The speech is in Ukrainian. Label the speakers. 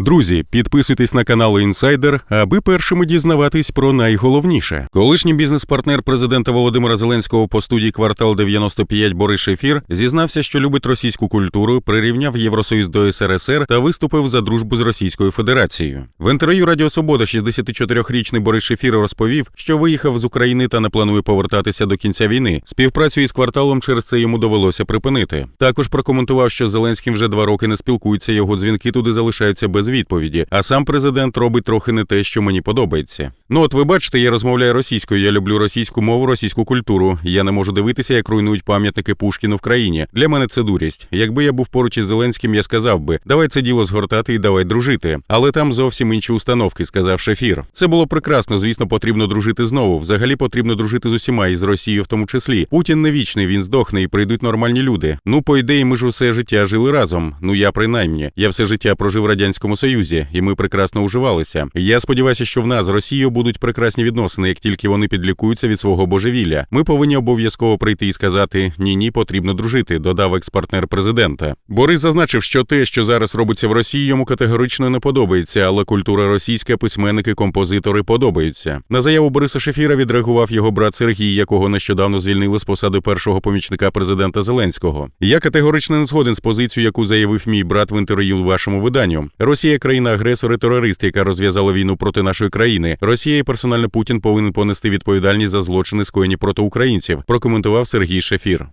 Speaker 1: Друзі, підписуйтесь на канал Інсайдер, аби першими дізнаватись про найголовніше. Колишній бізнес-партнер президента Володимира Зеленського по студії квартал 95 Борис Шефір зізнався, що любить російську культуру, прирівняв Євросоюз до СРСР та виступив за дружбу з Російською Федерацією. В інтерв'ю Радіо Свобода 64-річний Борис Шефір розповів, що виїхав з України та не планує повертатися до кінця війни. Співпрацю із кварталом через це йому довелося припинити. Також прокоментував, що Зеленським вже два роки не спілкуються, його дзвінки туди залишаються без відповіді. А сам президент робить трохи не те, що мені подобається. Ну от ви бачите, я розмовляю російською. Я люблю російську мову, російську культуру. Я не можу дивитися, як руйнують пам'ятники Пушкіну в країні. Для мене це дурість. Якби я був поруч із Зеленським, я сказав би, давай це діло згортати і давай дружити. Але там зовсім інші установки, сказав Шефір. Це було прекрасно. Звісно, потрібно дружити знову. Взагалі потрібно дружити з усіма і з Росією в тому числі. Путін не вічний, він здохне і прийдуть нормальні люди. Ну, по ідеї, ми ж усе життя жили разом. Ну я принаймні. Я все життя прожив в радянському союзі, і ми прекрасно уживалися. Я сподіваюся, що в нас з Росією будуть прекрасні відносини, як тільки вони підлікуються від свого божевілля. Ми повинні обов'язково прийти і сказати ні, ні, потрібно дружити. Додав екс-партнер президента. Борис зазначив, що те, що зараз робиться в Росії, йому категорично не подобається, але культура російська, письменники, композитори подобаються. На заяву Бориса Шефіра відреагував його брат Сергій, якого нещодавно звільнили з посади першого помічника президента Зеленського. Я категорично не згоден з позицією, яку заявив мій брат в інтерв'ю вашому виданню. Росія країна-агресор і терорист, яка розв'язала війну проти нашої країни. Росія і персонально Путін повинен понести відповідальність за злочини, скоєні проти українців. Прокоментував Сергій Шефір.